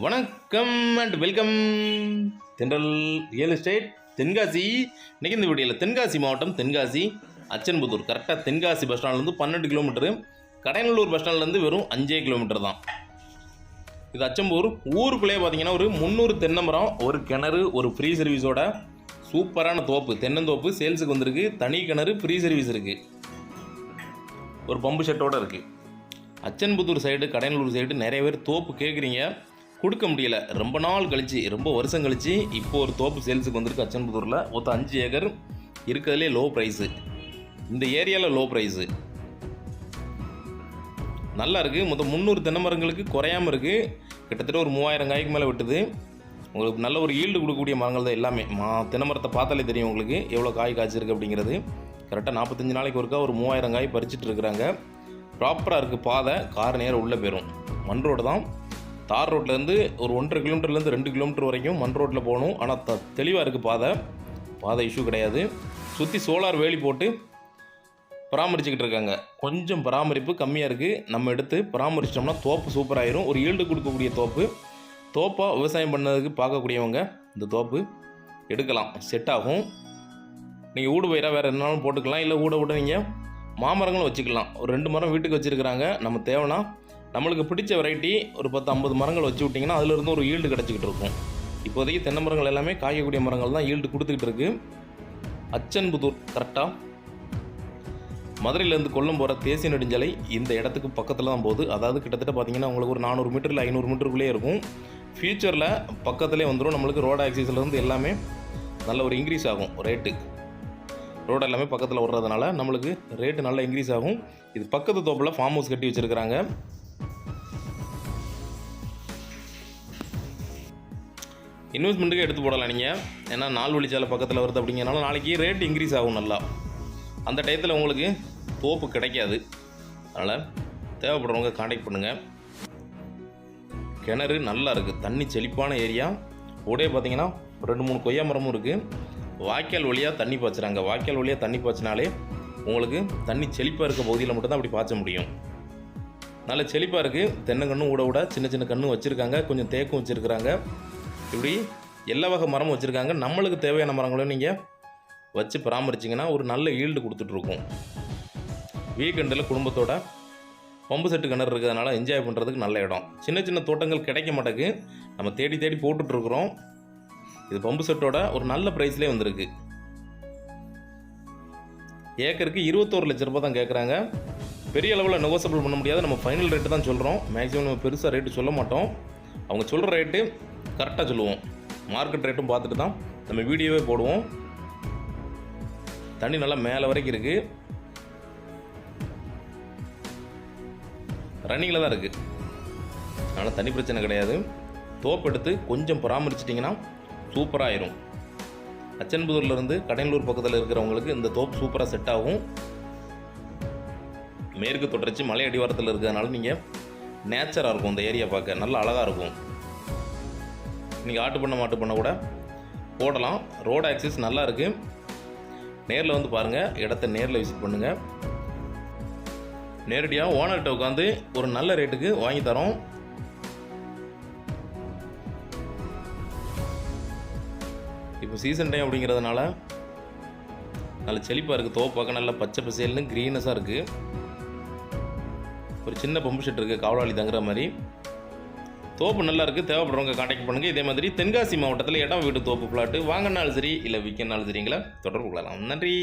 வணக்கம் and welcome Thendral real estate Tenkasi. இன்னைக்கு இந்த வீடியோவில் தென்காசி மாவட்டம் தென்காசி அச்சன்புத்தூர். கரெக்டாக தென்காசி பஸ் ஸ்டாண்ட்லேருந்து பன்னெண்டு கிலோமீட்டரு கடையநல்லூர் பஸ் ஸ்டாண்ட்லேருந்து வெறும் அஞ்சே கிலோமீட்டர் தான். இது அச்சம்பூர். ஊருக்குள்ளேயே பார்த்தீங்கன்னா ஒரு முந்நூறு தென்னமரம் ஒரு கிணறு ஒரு ஃப்ரீ சர்வீஸோட சூப்பரான தோப்பு. தென்னந்தோப்பு சேல்ஸுக்கு வந்திருக்கு. தனி கிணறு ஃப்ரீ சர்வீஸ் இருக்குது ஒரு பம்பு ஷெட்டோடு இருக்குது அச்சன்புத்தூர் சைடு கடையனூர் சைடு நிறைய பேர் தோப்பு கேட்குறீங்க கொடுக்க முடியல. ரொம்ப நாள் கழிச்சு ரொம்ப வருஷம் கழிச்சு இப்போ ஒரு தோப்பு சேல்ஸுக்கு வந்திருக்கு அச்சன்புதூரில் மொத்தம் அஞ்சு ஏக்கர் இருக்கிறதுலே லோ ப்ரைஸு இந்த ஏரியாவில் லோ ப்ரைஸு நல்லா இருக்குது மொத்தம் முந்நூறு தென்னை மரங்களுக்கு குறையாம இருக்குது கிட்டத்தட்ட ஒரு மூவாயிரம் காய்க்கு மேலே விட்டுது. உங்களுக்கு நல்ல ஒரு ஈல்டு கொடுக்கக்கூடிய மரங்கள் தான் எல்லாமே. மா தென்னை மரத்தை பார்த்தாலே தெரியும் உங்களுக்கு எவ்வளோ காய் காய்ச்சிருக்கு அப்படிங்கிறது. கரெக்டாக நாற்பத்தஞ்சு நாளைக்கு ஒருக்கா ஒரு மூவாயிரம் காய் பறிச்சிட்டு இருக்கிறாங்க. ப்ராப்பராக இருக்குது பாதை. கார் நேரம் உள்ளே போயிடும் மண் ரோடு தான். தார் ரோட்லேருந்து ஒரு ஒன்றரை கிலோமீட்டர்லேருந்து ரெண்டு கிலோமீட்டர் வரைக்கும் மண் ரோட்டில் போகணும். ஆனால் த தெளிவாக இருக்குது பாதை. பாதை இஷ்யூ கிடையாது. சுற்றி சோலார் வேலி போட்டு பராமரிச்சுக்கிட்டு இருக்காங்க. கொஞ்சம் பராமரிப்பு கம்மியாக இருக்குது நம்ம எடுத்து பராமரிச்சிட்டோம்னா தோப்பு சூப்பராகிடும் ஒரு ஈல்டு கொடுக்கக்கூடிய தோப்பு. தோப்பாக விவசாயம் பண்ணதுக்கு பார்க்கக்கூடியவங்க இந்த தோப்பு எடுக்கலாம். செட் ஆகும். நீங்கள் ஊடு பயிராக வேறு என்னாலும் போட்டுக்கலாம். இல்லை ஊட விட நீங்கள் மாமரங்களும் வச்சுக்கலாம். ஒரு ரெண்டு மரம் வீட்டுக்கு வச்சுருக்கிறாங்க. நம்ம தேவைன்னா நம்மளுக்கு பிடிச்ச வெரைட்டி ஒரு பத்து ஐம்பது மரங்கள் வச்சு விட்டிங்கன்னா அதுலேருந்து ஒரு ஈல்டு கிடச்சிக்கிட்டு இருக்கும். இப்போதைக்கு தென்னை மரங்கள் எல்லாமே காய்க்கக்கூடிய மரங்கள் தான் ஈல்டு கொடுத்துக்கிட்டு இருக்குது அச்சன்புதூர் கரெக்டாக மதுரையிலேருந்து கொல்லம் போகிற தேசிய நெடுஞ்சாலை இந்த இடத்துக்கு பக்கத்தில் தான் போகுது. அதாவது கிட்டத்தட்ட பார்த்தீங்கன்னா உங்களுக்கு ஒரு நானூறு மீட்டரில் ஐநூறு மீட்டருக்குள்ளே இருக்கும். ஃப்யூச்சரில் பக்கத்துலேயே வந்துடும் நம்மளுக்கு ரோடு ஆக்சிஸ்லேருந்து எல்லாமே நல்ல ஒரு இன்க்ரீஸ் ஆகும் ரேட்டு ரோடு எல்லாமே பக்கத்தில் விடுறதுனால நம்மளுக்கு ரேட்டு நல்லா இன்க்ரீஸ் ஆகும். இது பக்கத்து தோப்பில் ஃபார்ம் ஹவுஸ் கட்டி வச்சுருக்கிறாங்க. இன்வெஸ்ட்மெண்ட்டுக்கு எடுத்து போடலாம் நீங்கள் ஏன்னா நாள் வழிச்சாலை பக்கத்தில் வருது அப்படிங்கிறனால நாளைக்கு ரேட் இன்க்ரீஸ் ஆகும் நல்லா. அந்த டயத்தில் உங்களுக்கு தோப்பு கிடைக்காது. அதனால் தேவைப்படுறவங்க காண்டாக்ட் பண்ணுங்கள் கிணறு நல்லா இருக்குது தண்ணி செழிப்பான ஏரியா. உடைய பார்த்தீங்கன்னா ரெண்டு மூணு கொய்யா மரமும் இருக்குது வாய்க்கால் வழியாக தண்ணி பாய்ச்சுறாங்க. வாய்க்கால் வழியாக தண்ணி பாய்ச்சினாலே உங்களுக்கு தண்ணி செழிப்பாக இருக்க பகுதியில் மட்டும்தான் அப்படி பாய்ச்ச முடியும். நல்ல செழிப்பாக இருக்குது தென்னங்கன்னும் விட விட சின்ன சின்ன கன்றும் வச்சுருக்காங்க. கொஞ்சம் தேக்கும் வச்சுருக்குறாங்க. இப்படி எல்லா வகை மரமும் வச்சுருக்காங்க. நம்மளுக்கு தேவையான மரங்களும் நீங்கள் வச்சு பராமரிச்சிங்கன்னா ஒரு நல்ல ஈல்டு கொடுத்துட்ருக்கும். வீக்கெண்டில் குடும்பத்தோட பம்பு செட்டு கிணறு இருக்கிறதுனால என்ஜாய் பண்ணுறதுக்கு நல்ல இடம். சின்ன சின்ன தோட்டங்கள் கிடைக்க மாட்டேங்கு நம்ம தேடி தேடி போட்டுட்ருக்குறோம். இது பம்பு செட்டோட ஒரு நல்ல ப்ரைஸ்லேயே வந்திருக்கு. ஏக்கருக்கு இருபத்தோரு லட்ச ரூபாய் தான் கேட்குறாங்க பெரிய அளவில் நெகோசபிள் பண்ண முடியாது. நம்ம ஃபைனல் ரேட்டு தான் சொல்கிறோம் மேக்ஸிமம் நம்ம பெருசாக ரேட்டு சொல்ல மாட்டோம். அவங்க சொல்கிற ரேட்டு கரெக்டாக சொல்லுவோம். மார்க்கெட் ரேட்டும் பார்த்துட்டு தான் நம்ம வீடியோவே போடுவோம். தண்ணி நல்லா மேலே வரைக்கும் இருக்குது ரன்னிங்கில் தான் இருக்குது அதனால் தண்ணி பிரச்சனை கிடையாது. தோப்பெடுத்து கொஞ்சம் பராமரிச்சிட்டிங்கன்னா சூப்பராக ஆயிரும். அச்சன்புதூர்லேருந்து கடலூர் பக்கத்தில் இருக்கிறவங்களுக்கு இந்த தோப்பு சூப்பராக செட் ஆகும். மேற்கு தொடர்ச்சி மலை அடிவாரத்தில் இருக்கிறதுனால நீங்கள் நேச்சராக இருக்கும் இந்த ஏரியா பார்க்க. நல்லா அழகாக இருக்கும். நீங்கள் ஆட்டு பண்ண மாட்டு பண்ண கூட போடலாம். ரோடு ஆக்சஸ் நல்லா இருக்குது நேரில் வந்து பாருங்கள் இடத்த நேரில் விசிட் பண்ணுங்கள் நேரடியாக ஓனர்கிட்ட உட்காந்து ஒரு நல்ல ரேட்டுக்கு வாங்கி தரோம். இப்போ சீசன் டைம் அப்படிங்கிறதுனால நல்ல செழிப்பாக இருக்குது தோப்பாக்க நல்லா நல்ல பச்சை பசேல்னு க்ரீனஸாக இருக்குது ஒரு சின்ன பம்பு செட் இருக்குது காவலாளி தங்குற மாதிரி. தோப்பு நல்லா இருக்குது தேவைப்படுறவங்க காண்டாக்ட் பண்ணுங்கள் இதே மாதிரி தென்காசி மாவட்டத்தில் இடம் வீடு தோப்பு பிளாட்டு வாங்கினாலும் சரி இல்லை விற்கனாலும் சரிங்களா தொடர்பு கொள்ளலாம். நன்றி.